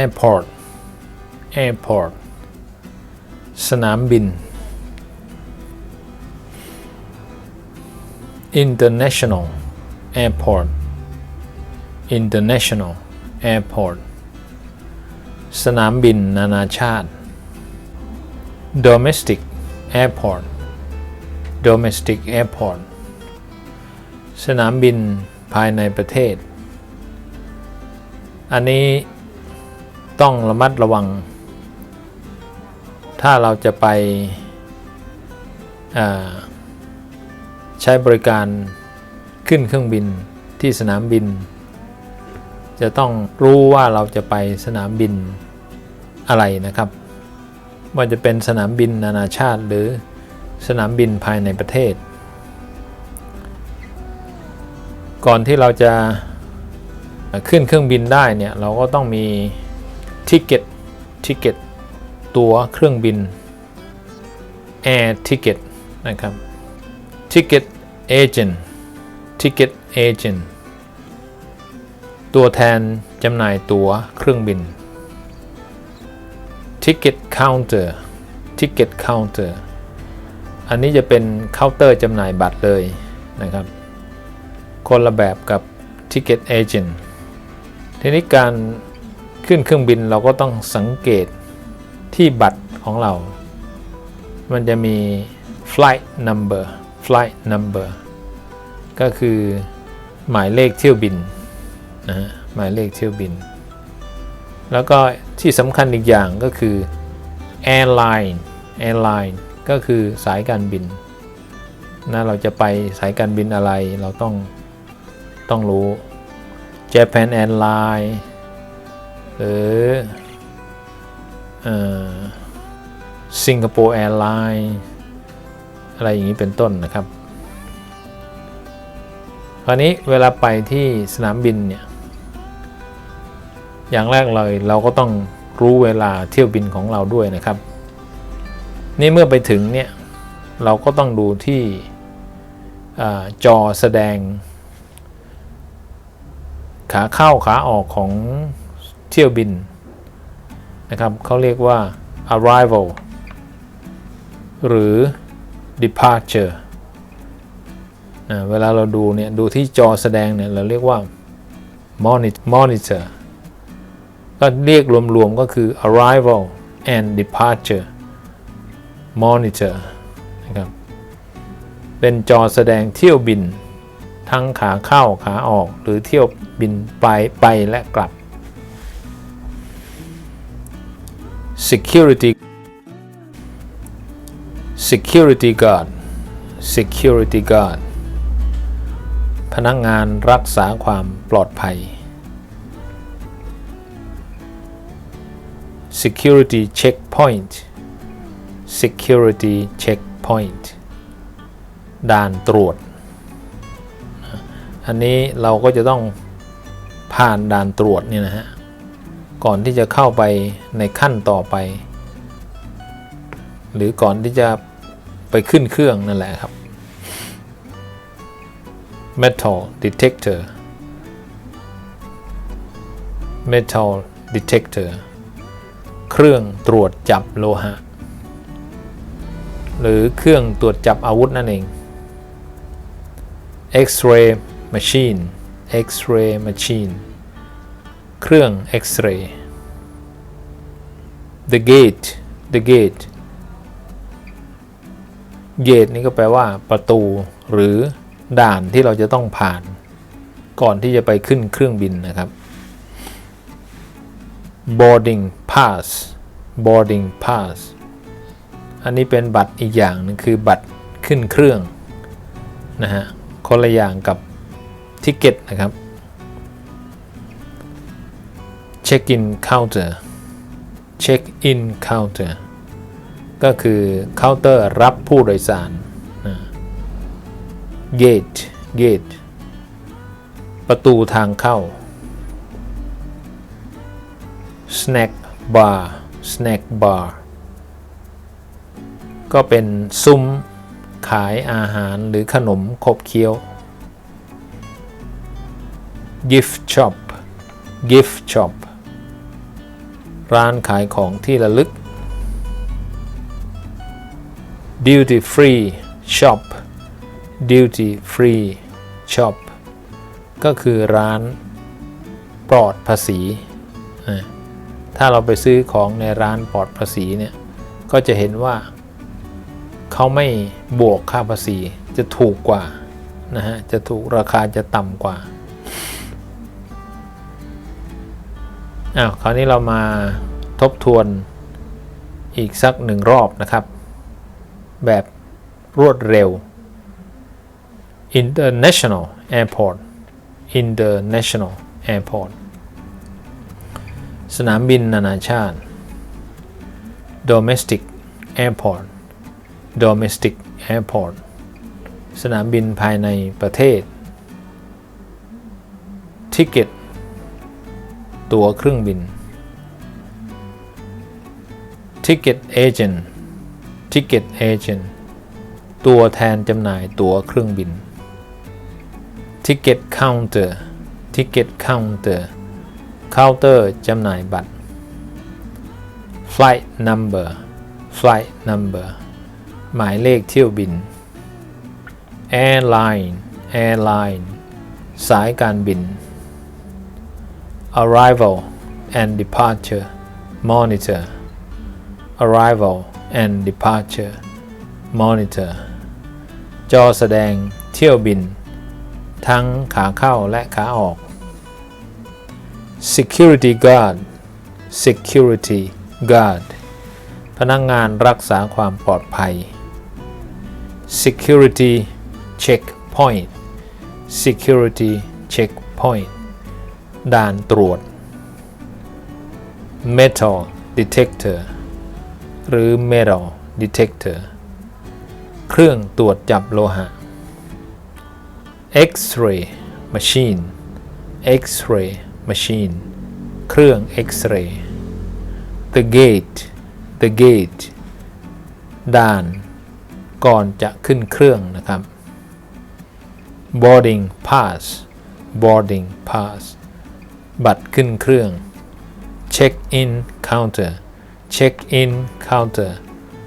airport airport สนามบิน international airport international airport สนามบินนานาชาติ domestic airport domestic airport สนามบินภายในประเทศ อันนี้ต้องระมัดระวัง ถ้าเราจะไปใช้บริการขึ้นเครื่องบินที่สนามบิน จะต้องรู้ว่าเราจะไปสนามบินอะไรนะครับ ว่าจะเป็นสนามบินนานาชาติหรือสนามบินภายในประเทศ ก่อนที่เราจะ ขึ้นเครื่องบินได้เนี่ยเราก็ต้องมีทิเก็ตทิเก็ตตัวเครื่องบิน Air Ticket นะครับ Ticket Agent Ticket Agent ตัวแทนจำหน่ายตั๋วเครื่องบิน Ticket Counter Ticket Counter อันนี้จะเป็นเคาน์เตอร์จำหน่ายบัตรเลยนะครับ คนละแบบกับ Ticket Agent ทีนี้การขึ้นเครื่องบินเราก็ต้องสังเกตที่บัตรของเรา มันจะมี flight number flight number ก็คือหมายเลขเที่ยวบินนะหมายเลขเที่ยวบิน แล้วก็ที่สำคัญอีกอย่างก็คือ airline airline ก็คือสายการบินนะเราจะไปสายการบินอะไรเราต้องต้องรู้ Japan Airline หรือสิงคโปร์แอร์ไลน์อะไรอย่างนี้เป็นต้นนะครับ คราวนี้เวลาไปที่สนามบินเนี่ยอย่างแรกเลยเราก็ต้องรู้เวลาเที่ยวบินของเราด้วยนะครับ นี่เมื่อไปถึงเนี่ยเราก็ต้องดูที่จอแสดง ขาเข้าขาออกของเที่ยวบินนะครับเขาเรียกว่า arrival หรือ departure นะเวลาเราดูเนี่ย ดูที่จอแสดงเนี่ย เราเรียกว่า monitor ก็เรียกรวมๆก็คือ arrival and departure monitor นะครับ เป็นจอแสดงเที่ยวบิน ทั้งขาเข้าขาออกหรือเที่ยวบินไปไปและกลับ security security guard security guard พนักงานรักษาความปลอดภัย security checkpoint security checkpoint ด่านตรวจ อันนี้เราก็จะต้องผ่านด่านตรวจเนี่ยนะฮะ ก่อนที่จะเข้าไปในขั้นต่อไป หรือก่อนที่จะไปขึ้นเครื่องนั่นแหละครับ metal detector metal detector เครื่องตรวจจับโลหะ หรือเครื่องตรวจจับอาวุธนั่นเอง X-ray machine X-ray machine เครื่องเอ็กซเรย์ the gate the gate gate นี่ก็แปลว่าประตูหรือด่านที่เราจะต้องผ่าน ก่อนที่จะไปขึ้นเครื่องบินนะครับ boarding pass boarding pass อันนี้เป็นบัตรอีกอย่างนึงคือบัตรขึ้นเครื่องนะฮะคนละอย่างกับ ทิเก็ตนะครับ check in counter check in counter ก็คือเคาน์เตอร์รับผู้โดยสาร gate gate ประตูทางเข้า snack bar snack bar ก็เป็นซุ้มขายอาหารหรือขนมขบเคี้ยว gift shop gift shop ร้านขายของที่ระลึก duty free shop duty free shop ก็คือร้านปลอดภาษี ถ้าเราไปซื้อของในร้านปลอดภาษีเนี่ย ก็จะเห็นว่า เขาไม่บวกค่าภาษีจะถูกกว่านะฮะ จะถูกราคาจะต่ำกว่า อ้าวคราวนี้เรามาทบทวนอีกสักหนึ่งรอบนะครับ แบบรวดเร็ว International Airport International Airport สนามบินนานาชาติ Domestic Airport Domestic Airport สนามบินภายในประเทศ Ticket ตั๋วเครื่องบิน Ticket Agent Ticket Agent ตัวแทนจำหน่ายตั๋วเครื่องบิน Ticket Counter Ticket Counter เคาน์เตอร์จำหน่ายบัตร Flight Number Flight Number หมายเลขเที่ยวบิน Airline Airline สายการบิน Arrival and Departure Monitor Arrival and Departure Monitor จอแสดงเที่ยวบิน ทั้งขาเข้าและขาออก Security Guard Security Guard พนักงงานรักษาความปลอดภัย Security Checkpoint Security Checkpoint ด่านตรวจ Metal Detector หรือ Metal Detector เครื่องตรวจจับโลหะ X-ray Machine X-ray Machine เครื่อง X-ray The Gate The Gate ด่านก่อนจะขึ้นเครื่องนะครับ Boarding Pass Boarding Pass บัตรขึ้นเครื่อง Check in Counter Check in Counter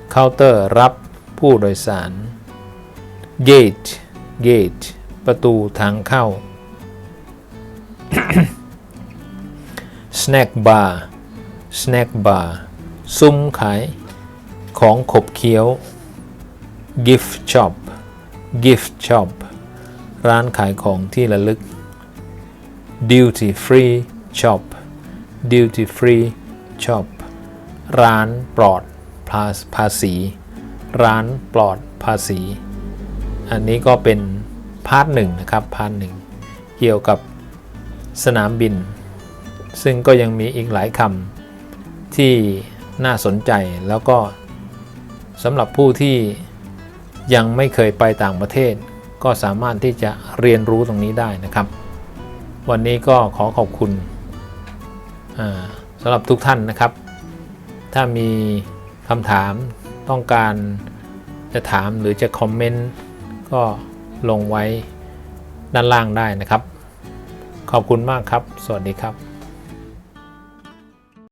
เคาน์เตอร์รับผู้โดยสาร Gate Gate ประตูทางเข้า Snack Bar Snack Bar ซุ้มขาย ของขบเคี้ยว Gift Shop Gift Shop ร้านขายของที่ระลึก Duty Free Shop Duty Free Shop ร้านปลอดภาษี ร้านปลอดภาษี อันนี้ก็เป็นพาร์ทหนึ่งนะครับพาร์ทหนึ่งเกี่ยวกับสนามบิน ซึ่งก็ยังมีอีกหลายคำที่น่าสนใจแล้วก็สำหรับผู้ที่ยังไม่เคยไปต่างประเทศ ก็สามารถที่จะเรียนรู้ตรงนี้ได้นะครับ วันนี้ก็ขอขอบคุณสำหรับทุกท่านนะครับ ถ้ามีคำถามต้องการจะถามหรือจะคอมเมนต์ก็ลงไว้ด้านล่างได้นะครับ ขอบคุณมากครับ สวัสดีครับ